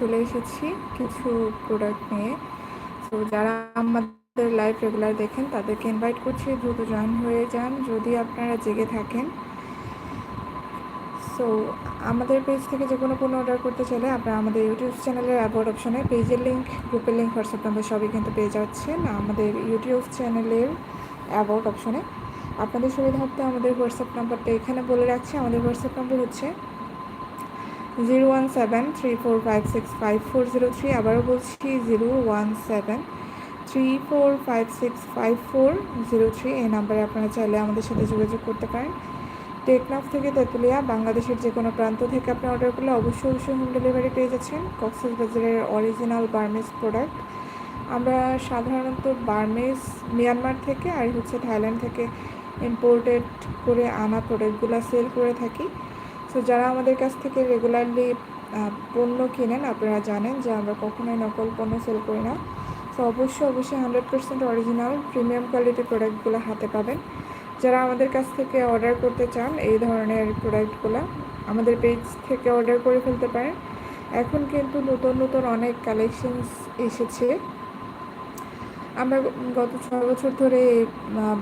চলে এসেছি কিছু প্রোডাক্ট নিয়ে। তো যারা আমাদের লাইভ রেগুলার দেখেন, তাদেরকে ইনভাইট করছি, দ্রুত জয়েন হয়ে যান, যদি আপনারা জেগে থাকেন। সো আমাদের পেজ থেকে যে কোনো পণ্য অর্ডার করতে চাইলে আপনারা আমাদের ইউটিউব চ্যানেলের অ্যাবাউট অপশনে পেজের লিঙ্ক গ্রুপের লিঙ্ক হোয়াটসঅ্যাপ নাম্বার সবই কিন্তু পেয়ে যাচ্ছেন আমাদের ইউটিউব চ্যানেলের অ্যাবাউট অপশনে আপনাদের সুবিধার্থে আমাদের হোয়াটসঅ্যাপ নাম্বারটা এখানে বলে রাখছি। আমাদের হোয়াটসঅ্যাপ নাম্বার হচ্ছে zero one seven three four five six five four zero three আবারও বলছি zero one seven three four five six five four zero three এই নাম্বারে আপনারা চাইলে আমাদের সাথে যোগাযোগ করতে পারেন। টেকনাফ থেকে তেঁতুলিয়া, বাংলাদেশের যে কোনো প্রান্ত থেকে আপনি অর্ডার করলে অবশ্যই অবশ্যই হোম ডেলিভারি পেয়ে যাচ্ছেন। কক্সেস বাজারের অরিজিনাল বার্মেস প্রোডাক্ট আমরা সাধারণত বার্মেস মিয়ানমার থেকে আর হচ্ছে থাইল্যান্ড থেকে ইম্পোর্টেড করে আনা প্রোডাক্টগুলো সেল করে থাকি। সো যারা আমাদের কাছ থেকে রেগুলারলি পণ্য কিনেন, আপনারা জানেন যে আমরা কখনোই নকল পণ্য সেল করি না। তো অবশ্যই অবশ্যই হান্ড্রেড পার্সেন্ট অরিজিনাল প্রিমিয়াম কোয়ালিটির প্রোডাক্টগুলো হাতে পাবেন। যারা আমাদের কাছ থেকে অর্ডার করতে চান, এই ধরনের প্রোডাক্টগুলো আমাদের পেজ থেকে অর্ডার করে ফেলতে পারেন। এখন কিন্তু নতুন নতুন অনেক কালেকশনস এসেছে। আমরা গত ছ বছর ধরে এই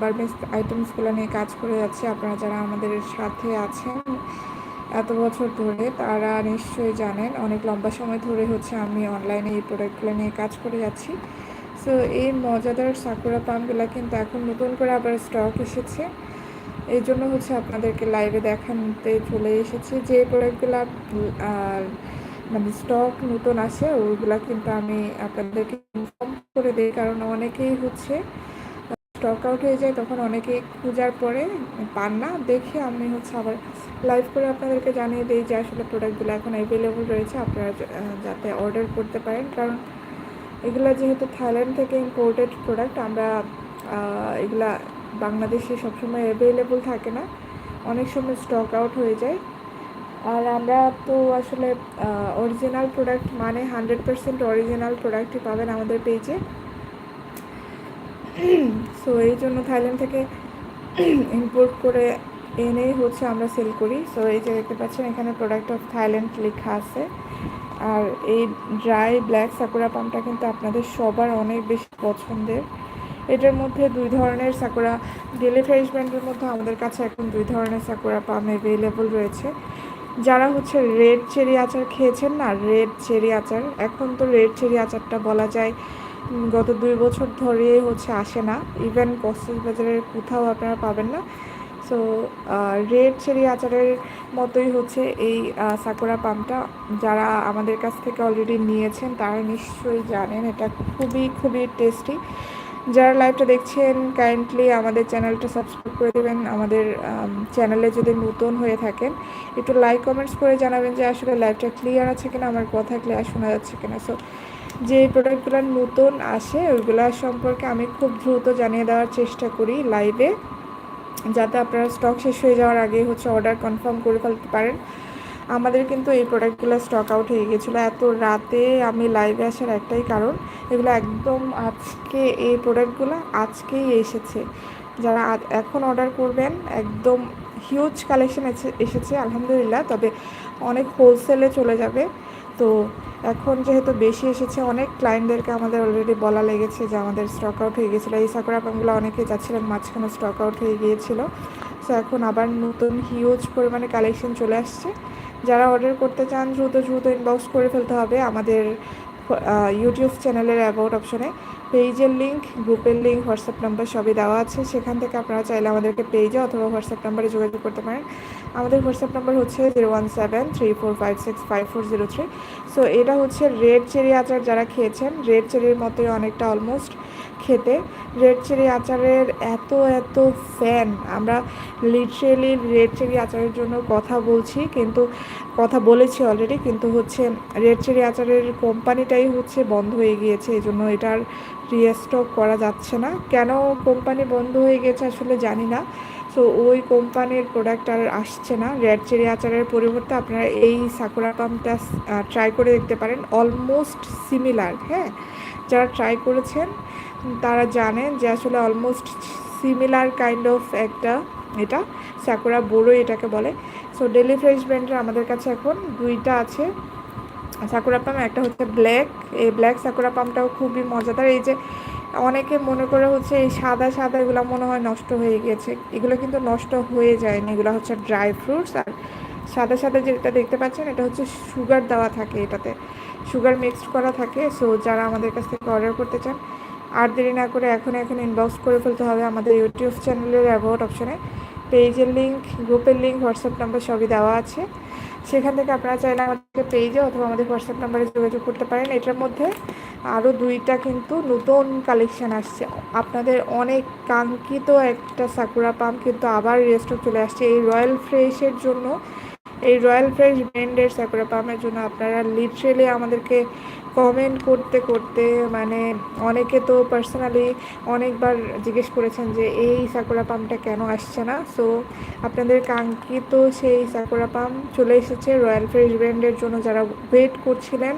বার্মেস আইটেমসগুলো নিয়ে কাজ করে যাচ্ছি। আপনারা যারা আমাদের সাথে আছেন এত বছর ধরে তারা নিশ্চয়ই জানেন, অনেক লম্বা সময় ধরে হচ্ছে আমি অনলাইনে এই প্রোডাক্টগুলো নিয়ে কাজ করে যাচ্ছি। সো এই মজাদার সাকুরা পামগুলো কিন্তু এখন নতুন করে আবার স্টক এসেছে। এই জন্য হচ্ছে আপনাদেরকে লাইভে দেখাতে চলে এসেছি। যে প্রোডাক্টগুলো মানে স্টক নতুন আসে ওইগুলা কিন্তু আমি আপনাদেরকে ইনফর্ম করে দিই। কারণ অনেকেই হচ্ছে স্টক আউট হয়ে যায়, তখন অনেকেই খোঁজার পরে পান না। দেখে আমি হচ্ছে আবার লাইভ করে আপনাদেরকে জানিয়ে দিই যে আসলে প্রোডাক্টগুলো এখন অ্যাভেলেবল রয়েছে। আপনারা যাতে অর্ডার করতে পারেন। কারণ এগুলো যেহেতু থাইল্যান্ড থেকে ইম্পোর্টেড প্রোডাক্ট আমরা এগুলা বাংলাদেশে সবসময় অ্যাভেলেবল থাকে না। অনেক সময় স্টক আউট হয়ে যায়। আর আমরা তো আসলে অরিজিনাল প্রোডাক্ট মানে হান্ড্রেড পারসেন্ট অরিজিনাল প্রোডাক্টই পাবেন আমাদের পেজে সো এই জন্য থাইল্যান্ড থেকে ইম্পোর্ট করে এনেই হচ্ছে আমরা সেল করি। সো এই যে দেখতে পাচ্ছেন, এখানে প্রোডাক্ট অফ থাইল্যান্ড লেখা আছে। আর এই ড্রাই ব্ল্যাক সাকুরা পামটা কিন্তু আপনাদের সবার অনেক বেশি পছন্দের। এটার মধ্যে দুই ধরনের সাকুরা ডেলি ফ্রেশ ব্যান্ডের মধ্যে আমাদের কাছে এখন দুই ধরনের সাকুরা পাম অ্যাভেলেবল রয়েছে। যারা হচ্ছে রেড চেরি আচার খেয়েছেন না রেড চেরি আচার। এখন তো রেড চেরি আচারটা বলা যায় গত দুই বছর ধরে হচ্ছে আসে না। ইভেন বাজারের কোথাও আপনারা পাবেন না। সো রেড চেরি আচারের মতোই হচ্ছে এই সাকুরা পামটা। যারা আমাদের কাছ থেকে অলরেডি নিয়েছেন, তারা নিশ্চয়ই জানেন, এটা খুবই খুবই টেস্টি যারা লাইভটা দেখছেন কাইন্ডলি আমাদের চ্যানেলটা সাবস্ক্রাইব করে দেবেন। আমাদের চ্যানেলে যদি নতুন হয়ে থাকেন, একটু লাইক কমেন্টস করে জানাবেন যে আসলে লাইভটা ক্লিয়ার আছে কিনা, আমার কথা ক্লিয়ার শোনা যাচ্ছে কিনা। সো যে প্রোডাক্টগুলো নতুন আসে, ওইগুলো সম্পর্কে আমি খুব দ্রুত জানিয়ে দেওয়ার চেষ্টা করি লাইভে যাতে আপনারা স্টক শেষ হয়ে যাওয়ার আগে হচ্ছে অর্ডার কনফার্ম করে ফেলতে পারেন। আমাদের কিন্তু এই প্রোডাক্টগুলো স্টক আউট হয়ে গেছিল এত রাতে আমি লাইভে আসার একটাই কারণ, এগুলো একদম আজকে এই প্রোডাক্টগুলো আজকেই এসেছে। যারা এখন অর্ডার করবেন, একদম হিউজ কালেকশন এসেছে, আলহামদুলিল্লাহ। তবে অনেক হোলসেলে চলে যাবে। তো এখন যেহেতু বেশি এসেছে, অনেক ক্লায়েন্টদেরকে আমাদের অলরেডি বলা লেগেছে যে আমাদের স্টক আউট হয়ে গেছিল এই সাকুরা পামগুলো অনেকে যাচ্ছিলেন, মাঝখানে স্টক আউট হয়ে গিয়েছিল। সো এখন আবার নতুন হিউজ পরিমাণে কালেকশন চলে আসছে। যারা অর্ডার করতে চান, দ্রুত দ্রুত ইনবক্স করে ফেলতে হবে আমাদের ইউটিউব চ্যানেলের অ্যাবাউট অপশনে পেজের লিঙ্ক গ্রুপের লিঙ্ক হোয়াটসঅ্যাপ নাম্বার সবই দেওয়া আছে। সেখান থেকে আপনারা চাইলে আমাদেরকে পেজে অথবা হোয়াটসঅ্যাপ নাম্বারে যোগাযোগ করতে পারেন। আমাদের হোয়াটসঅ্যাপ নাম্বার হচ্ছে zero one seven three four five six five four zero three so এটা হচ্ছে রেড চেরি আচার যারা খেয়েছেন রেড চেরির মতোই অনেকটা অলমোস্ট খেতে। রেড চেরি আচারের এত এত ফ্যান আমরা লিটারেলি রেড চেরি আচারের জন্য কথা বলছি, কিন্তু কথা বলেছি অলরেডি কিন্তু হচ্ছে রেড চেরি আচারের কোম্পানিটাই হচ্ছে বন্ধ হয়ে গিয়েছে এই জন্য এটার রিস্টক করা যাচ্ছে না। কেন কোম্পানি বন্ধ হয়ে গেছে আসলে জানি না। সো ওই কোম্পানির প্রোডাক্ট আর আসছে না। রেড চেরি আচারের পরিবর্তে আপনারা এই সাকুরা পাম্পটা ট্রাই করে দেখতে পারেন। অলমোস্ট সিমিলার হ্যাঁ? যারা ট্রাই করেছেন তারা যে আসলে অলমোস্ট সিমিলার কাইন্ড অফ একটা এটা সাকুরা বড়ো এটাকে বলে। সো ডেলি ফ্রেশ ব্র্যান্ডের আমাদের কাছে এখন দুইটা আছে। সাকুরা পাম একটা হচ্ছে ব্ল্যাক এই ব্ল্যাক সাকুরা পামটাও খুবই মজাদার। এই যে অনেকে মনে করে হচ্ছে এই সাদা সাদা এগুলো মনে হয় নষ্ট হয়ে গেছে। এগুলো কিন্তু নষ্ট হয়ে যায়নি। এগুলো হচ্ছে ড্রাই ফ্রুটস আর সাদা সাদা যেটা দেখতে পাচ্ছেন, এটা হচ্ছে সুগার দেওয়া থাকে এটাতে। সুগার মিক্সড করা থাকে। সো যারা আমাদের কাছ থেকে অর্ডার করতে চান আর দেরি না করে এখন এখন ইনবক্স করে ফেলতে হবে আমাদের ইউটিউব চ্যানেলের অ্যাবাউট অপশনে পেজের লিঙ্ক গ্রুপের লিঙ্ক হোয়াটসঅ্যাপ নাম্বার সবই দেওয়া আছে। সেখান থেকে আপনারা চাইলে আমাদেরকে পেজে অথবা আমাদের হোয়াটসঅ্যাপ নাম্বারে যোগাযোগ করতে পারেন। এটার মধ্যে আরও দুইটা কিন্তু নতুন কালেকশান আসছে। আপনাদের অনেক কাঙ্ক্ষিত একটা সাকুরা পাম কিন্তু আবার রেস্টক চলে আসছে। এই রয়্যাল ফ্রেশের জন্য, এই রয়্যাল ফ্রেশ ব্র্যান্ডের সাকুরা পামের জন্য আপনারা লিটারেলি আমাদেরকে কমেন্ট করতে করতে মানে অনেকে তো পার্সোনালি অনেকবার জিজ্ঞেস করেছেন যে, এই সাকুরা পামটা কেন আসছে না? সো আপনাদের কাঙ্ক্ষিত সেই সাকুরা পাম চলে এসেছে রয়্যাল ফ্রেশ ব্র্যান্ডের জন্য যারা ওয়েট করছিলেন।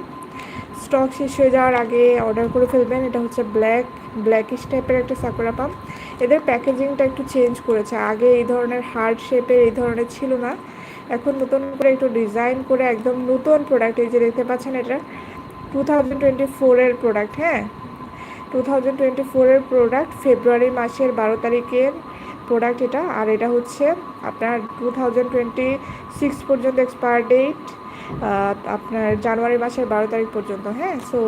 স্টক শেষ হয়ে যাওয়ার আগে অর্ডার করে ফেলবেন। এটা হচ্ছে ব্ল্যাক ব্ল্যাকিশ টাইপের একটা সাকুরা পাম এদের প্যাকেজিংটা একটু চেঞ্জ করেছে। আগে এই ধরনের হার্ড শেপের এই ধরনের ছিল না। এখন নতুন করে একটু ডিজাইন করে একদম নতুন প্রোডাক্ট এই যে দেখতে পাচ্ছেন এটা টু থাউজেন্ড টোয়েন্টি ফোরের প্রোডাক্ট হ্যাঁ? টু থাউজেন্ড টোয়েন্টি ফোরের প্রোডাক্ট ফেব্রুয়ারি মাসের বারো তারিখের প্রোডাক্ট এটা, আর এটা হচ্ছে আপনার টু থাউজেন্ড টোয়েন্টি সিক্স পর্যন্ত এক্সপায়ার ডেট আপনার জানুয়ারি মাসের বারো তারিখ পর্যন্ত হ্যাঁ? সো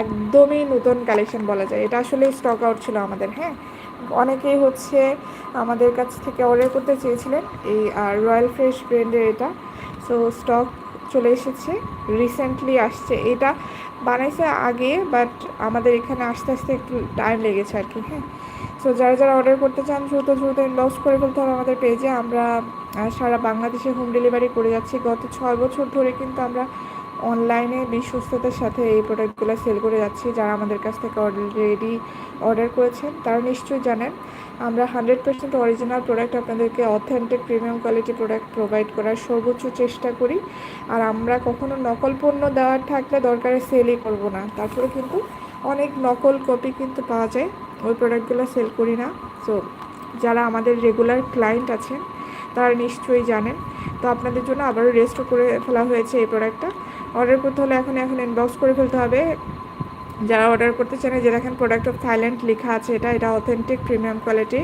একদমই নতুন কালেকশন বলা যায়। এটা আসলে স্টক আউট ছিল আমাদের হ্যাঁ? অনেকেই হচ্ছে আমাদের কাছ থেকে অর্ডার করতে চেয়েছিলেন, এই আর রয়্যাল ফ্রেশ ব্র্যান্ডের এটা। সো স্টক চলে এসেছে রিসেন্টলি আসছে। এটা বানাইছে আগে বাট আমাদের এখানে আস্তে আস্তে একটু টাইম লেগেছে আর কি হ্যাঁ। সো যারা যারা অর্ডার করতে চান, দ্রুত দ্রুত লস করে ফেলতে হবে আমাদের পেজে আমরা সারা বাংলাদেশে হোম ডেলিভারি করে যাচ্ছি। গত ছয় বছর ধরে কিন্তু আমরা অনলাইনে বিশ্বস্ততার সাথে এই প্রোডাক্টগুলো সেল করে যাচ্ছি, যারা আমাদের কাছ থেকে অলরেডি অর্ডার করেছেন, তারা নিশ্চয়ই জানেন। আমরা হান্ড্রেড পার্সেন্ট অরিজিনাল প্রোডাক্ট আপনাদেরকে authentic premium quality product provide করার সর্বোচ্চ চেষ্টা করি। আর আমরা কখনো নকল পণ্য দেওয়ার থাকলে দরকারে সেলই করব না। তারপরে কিন্তু অনেক নকল কপি কিন্তু পাওয়া যায়, ওই প্রোডাক্টগুলো সেল করি না। সো যারা আমাদের রেগুলার ক্লায়েন্ট আছেন, তারা নিশ্চয়ই জানেন। তো আপনাদের জন্য আবারও রেস্টও করে ফেলা হয়েছে এই প্রোডাক্টটা অর্ডার করতে হলে এখন এখন ইনবক্স করে ফেলতে হবে। যারা অর্ডার করতে চান যে দেখেন প্রোডাক্ট অফ থাইল্যান্ড লেখা আছে, এটা এটা authentic premium quality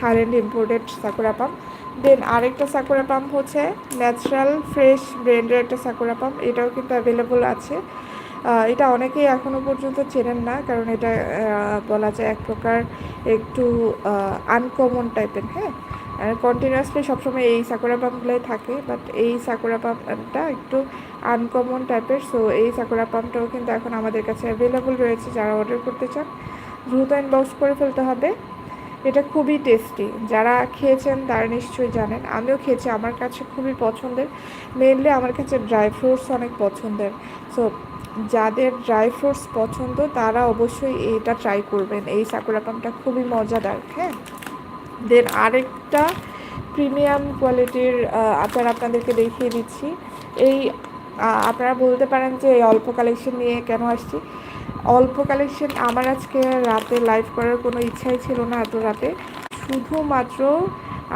Thailand imported Sakura pump then আরেকটা সাকুরা পাম্প হচ্ছে ন্যাচারাল ফ্রেশ ব্র্যান্ডের একটা সাকুরা পাম্প এটাও কিন্তু অ্যাভেলেবল আছে। এটা অনেকেই এখনও পর্যন্ত চেনেন না, কারণ এটা বলা যায় এক প্রকার একটু আনকমন টাইপের হ্যাঁ? কন্টিনিউয়াসলি সবসময় এই সাকুরা পাম্পগুলোই থাকে বাট এই সাকুরা পাম্পটা একটু আনকমন টাইপের সো এই সাকুরা পাম্পটাও কিন্তু এখন আমাদের কাছে অ্যাভেলেবল রয়েছে যারা অর্ডার করতে চান। দ্রুত ইনবক্স করে ফেলতে হবে। এটা খুবই টেস্টি যারা খেয়েছেন তারা নিশ্চয়ই জানেন, আমিও খেয়েছি, আমার কাছে খুবই পছন্দের। মেনলি আমার কাছে ড্রাই ফ্রুটস অনেক পছন্দের। সো যাদের ড্রাই ফ্রুটস পছন্দ, তারা অবশ্যই এটা ট্রাই করবেন। এই সাকুরা পাম্পটা খুবই মজাদার হ্যাঁ? দেন আরেকটা প্রিমিয়াম কোয়ালিটির আচার আপনাদেরকে দেখিয়ে দিচ্ছি। এই আপনারা বলতে পারেন যে এই অল্প কালেকশন নিয়ে কেন আসছি? অল্প কালেকশন আমার আজকে রাতে লাইভ করার কোনো ইচ্ছাই ছিল না এত রাতে। শুধুমাত্র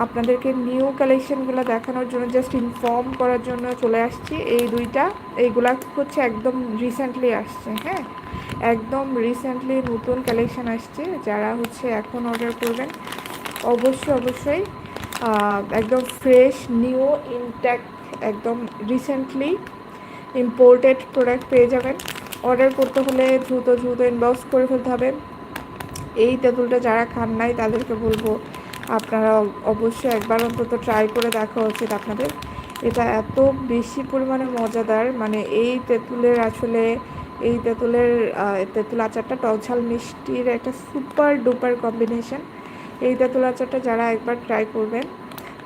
আপনাদেরকে নিউ কালেকশনগুলো দেখানোর জন্য, জাস্ট ইনফর্ম করার জন্য চলে আসছি। এই দুইটা, এইগুলা হচ্ছে একদম রিসেন্টলি আসছে হ্যাঁ? একদম রিসেন্টলি নতুন কালেকশন আসছে, যারা হচ্ছে এখন অর্ডার করবেন। অবশ্যই অবশ্যই। একদম ফ্রেশ নিউ ইনট্যাক একদম রিসেন্টলি ইম্পোর্টেড প্রোডাক্ট পেয়ে যাবেন। অর্ডার করতে হলে দ্রুত দ্রুত ইনবক্স করে ফেলতে হবে। এই তেঁতুলটা যারা খান নাই, তাদেরকে বলব আপনারা অবশ্যই একবার অন্তত ট্রাই করে দেখা উচিত আপনাদের। এটা এত বেশি পরিমাণে মজাদার মানে এই তেঁতুলের আসলে, এই তেঁতুলের তেঁতুল আচারটা টকঝাল মিষ্টির একটা সুপার ডুপার কম্বিনেশন এই তেঁতুল আচারটা যারা একবার ট্রাই করবেন,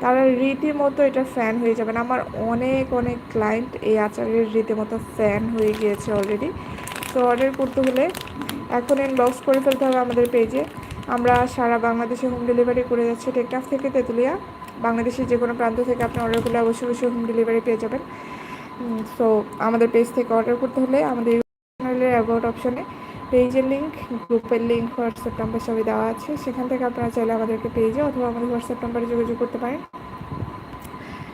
তারা রীতিমতো এটা ফ্যান হয়ে যাবেন। আমার অনেক অনেক ক্লায়েন্ট এই আচারের রীতিমতো ফ্যান হয়ে গিয়েছে অলরেডি তো অর্ডার করতে হলে এখন ইনবক্স করে ফেলতে হবে আমাদের পেজে আমরা সারা বাংলাদেশে হোম ডেলিভারি করে যাচ্ছি। টেকনাফ থেকে তেঁতুলিয়া, বাংলাদেশের যে কোনো প্রান্ত থেকে আপনি অর্ডার করলে অবশ্যই অবশ্যই হোম ডেলিভারি পেয়ে যাবেন। সো আমাদের পেজ থেকে অর্ডার করতে হলে আমাদের অ্যাবাউট অপশনে পেজের লিঙ্ক গ্রুপের লিঙ্ক হোয়াটসঅ্যাপ নাম্বার সবই দেওয়া আছে। সেখান থেকে আপনারা চাইলে আমাদেরকে পেজে অথবা আমাদের হোয়াটসঅ্যাপ নাম্বারে যোগাযোগ করতে পারেন।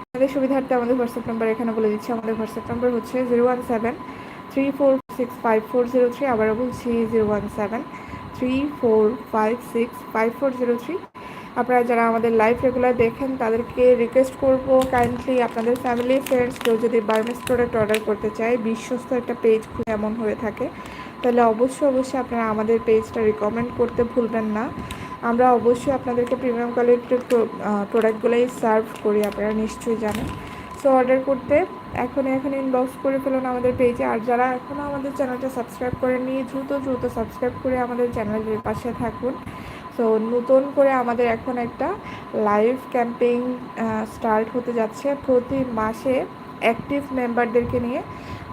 আপনাদের সুবিধার্থে আমাদের হোয়াটসঅ্যাপ নাম্বার এখানে বলে দিচ্ছি। আমাদের হোয়াটসঅ্যাপ নাম্বার হচ্ছে zero one seven three four six five four zero three আবারও বলছি zero one seven three four five six five four zero three আপনারা যারা আমাদের লাইভ রেগুলার দেখেন, তাদেরকে রিকোয়েস্ট করব কাইন্ডলি আপনাদের ফ্যামিলি ফ্রেন্ডস কেউ যদি বার্মেস প্রোডাক্ট অর্ডার করতে চায়, বিশ্বস্ত একটা পেজ খুব এমন হয়ে থাকে। তাহলে অবশ্যই অবশ্যই আপনারা আমাদের পেজটা রিকমেন্ড করতে ভুলবেন না। আমরা অবশ্যই আপনাদেরকে প্রিমিয়াম কোয়ালিটির প্রোডাক্টগুলোই সার্ভ করি, আপনারা নিশ্চয়ই জানেন। সো অর্ডার করতে এখন এখন ইনবক্স করে ফেলুন আমাদের পেজে আর যারা এখনও আমাদের চ্যানেলটা সাবস্ক্রাইব করেননি, দ্রুত দ্রুত সাবস্ক্রাইব করে আমাদের চ্যানেলের পাশে থাকুন। সো নতুন করে আমাদের এখন একটা লাইভ ক্যাম্পেইন স্টার্ট হতে যাচ্ছে। প্রতি মাসে অ্যাক্টিভ মেম্বারদেরকে নিয়ে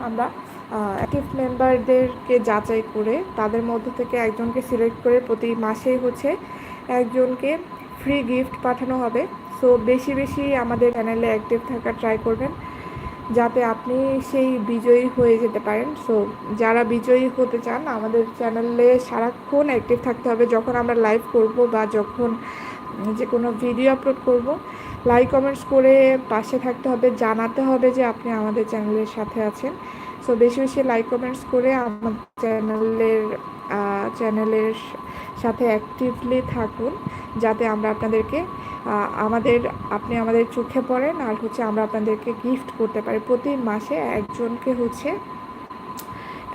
আমরা অ্যাক্টিভ মেম্বারদেরকে যাচাই করে তাদের মধ্যে থেকে একজনকে সিলেক্ট করে প্রতি মাসেই হচ্ছে একজনকে ফ্রি গিফট পাঠানো হবে। সো বেশি বেশি আমাদের চ্যানেলে অ্যাক্টিভ থাকা ট্রাই করবেন, যাতে আপনি সেই বিজয়ী হয়ে যেতে পারেন। সো যারা বিজয়ী হতে চান, আমাদের চ্যানেলে সারাক্ষণ অ্যাক্টিভ থাকতে হবে। যখন আমরা লাইভ করব বা যখন যে কোনো ভিডিও আপলোড করব লাইক কমেন্টস করে পাশে থাকতে হবে, জানাতে হবে যে আপনি আমাদের চ্যানেলের সাথে আছেন। সো বেশি বেশি লাইক কমেন্টস করে আমার চ্যানেলের চ্যানেলের সাথে অ্যাক্টিভলি থাকুন, যাতে আমরা আপনাদেরকে আমাদের, আপনি আমাদের চোখে পড়েন আর হচ্ছে আমরা আপনাদেরকে গিফট করতে পারি। প্রতি মাসে একজনকে হচ্ছে,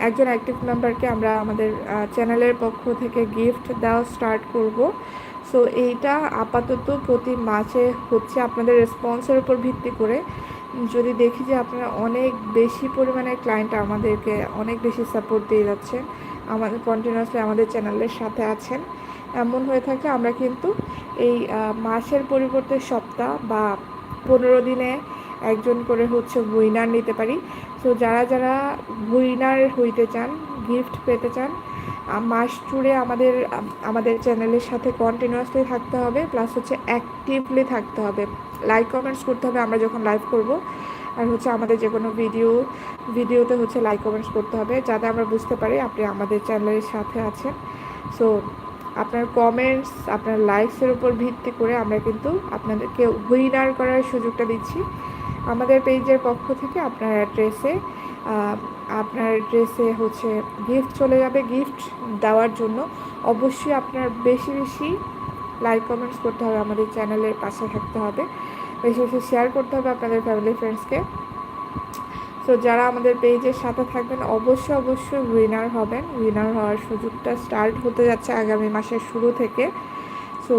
একজন অ্যাক্টিভ মেম্বারকে আমরা আমাদের চ্যানেলের পক্ষ থেকে গিফট দেওয়া স্টার্ট করব। সো এইটা আপাতত প্রতি মাসে হচ্ছে আপনাদের রেসপন্সের উপর ভিত্তি করে যদি দেখি যে আপনারা অনেক বেশি পরিমাণে ক্লায়েন্ট আমাদেরকে অনেক বেশি সাপোর্ট দিয়ে যাচ্ছেন, আমাদের কন্টিনিউয়াসলি আমাদের চ্যানেলের সাথে আছেন, এমন হয়ে থাকে আমরা কিন্তু এই মাসের পরিবর্তে সপ্তাহ বা পনেরো দিনে একজন করে হচ্ছে উইনার নিতে পারি। তো যারা যারা উইনার হইতে চান গিফট পেতে চান মাস জুড়ে আমাদের আমাদের চ্যানেলের সাথে কন্টিনিউয়াসলি থাকতে হবে প্লাস হচ্ছে অ্যাক্টিভলি থাকতে হবে। লাইক কমেন্টস করতে হবে, আমরা যখন লাইভ করব। আর হচ্ছে আমাদের যে কোনো ভিডিও ভিডিওতে হচ্ছে লাইক কমেন্টস করতে হবে, যাতে আমরা বুঝতে পারি আপনি আমাদের চ্যানেলের সাথে আছেন। সো আপনার কমেন্টস আপনার লাইকসের উপর ভিত্তি করে আমরা কিন্তু আপনাদেরকে উইনার করার সুযোগটা দিচ্ছি। আমাদের পেজের পক্ষ থেকে আপনার অ্যাড্রেসে আপনার ড্রেসে হচ্ছে গিফট চলে যাবে গিফট দেওয়ার জন্য। অবশ্যই আপনার বেশি বেশি লাইক কমেন্টস করতে হবে, আমাদের চ্যানেলের পাশে থাকতে হবে। বেশি বেশি শেয়ার করতে হবে আপনাদের ফ্যামিলি ফ্রেন্ডসকে তো যারা আমাদের পেজের সাথে থাকবেন, অবশ্যই অবশ্যই উইনার হবেন। উইনার হওয়ার সুযোগটা স্টার্ট হতে যাচ্ছে আগামী মাসের শুরু থেকে। সো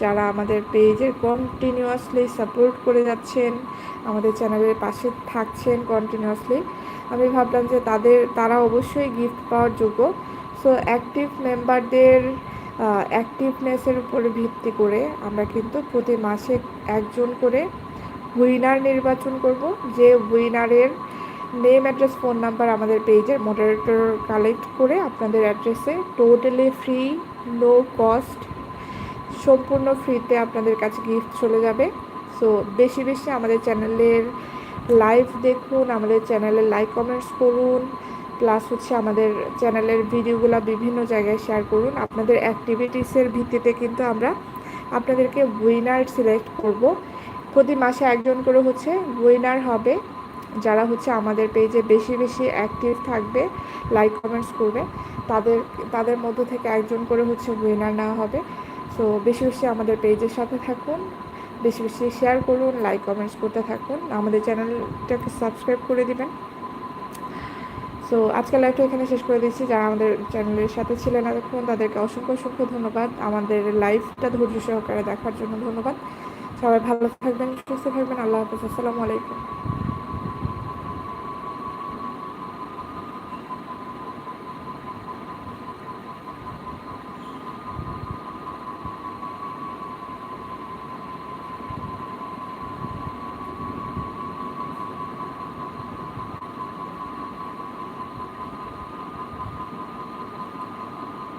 যারা আমাদের পেজের কন্টিনিউয়াসলি সাপোর্ট করে যাচ্ছেন, আমাদের চ্যানেলের পাশে থাকছেন কন্টিনিউয়াসলি আমি ভাবলাম যে তাদের, তারা অবশ্যই গিফট পাওয়ার যোগ্য। সো অ্যাক্টিভ মেম্বারদের অ্যাক্টিভনেসের উপর ভিত্তি করে আমরা কিন্তু প্রতি মাসে একজন করে উইনার নির্বাচন করব। যে উইনারের নেম অ্যাড্রেস ফোন নাম্বার আমাদের পেজের মডারেটর কালেক্ট করে আপনাদের অ্যাড্রেসে টোটালি ফ্রি নো কস্ট সম্পূর্ণ ফ্রিতে আপনাদের কাছে গিফট চলে যাবে। সো বেশি বেশি আমাদের চ্যানেলের লাইভ দেখুন, আমাদের চ্যানেলে লাইক কমেন্টস করুন। প্লাস হচ্ছে আমাদের চ্যানেলের ভিডিওগুলো বিভিন্ন জায়গায় শেয়ার করুন। আপনাদের অ্যাক্টিভিটিসের ভিত্তিতে কিন্তু আমরা আপনাদেরকে উইনার সিলেক্ট করব। প্রতি মাসে একজন করে হচ্ছে উইনার হবে, যারা হচ্ছে আমাদের পেজে বেশি বেশি অ্যাক্টিভ থাকবে লাইক কমেন্টস করবে, তাদের তাদের মধ্য থেকে একজন করে হচ্ছে উইনার নেওয়া হবে। সো বেশি বেশি আমাদের পেজের সাথে থাকুন, বেশি বেশি শেয়ার করুন লাইক কমেন্টস করতে থাকুন। আমাদের চ্যানেলটাকে সাবস্ক্রাইব করে দিবেন। সো আজকের লাইভটা এখানে শেষ করে দিচ্ছি। যারা আমাদের চ্যানেলের সাথে ছিলেন এতক্ষণ, তাদেরকে অসংখ্য অসংখ্য ধন্যবাদ। আমাদের লাইভটা ধৈর্য সহকারে দেখার জন্য ধন্যবাদ। সবাই ভালো থাকবেন, সুস্থ থাকবেন। আল্লাহ হাফিজ। আসসালামু আলাইকুম।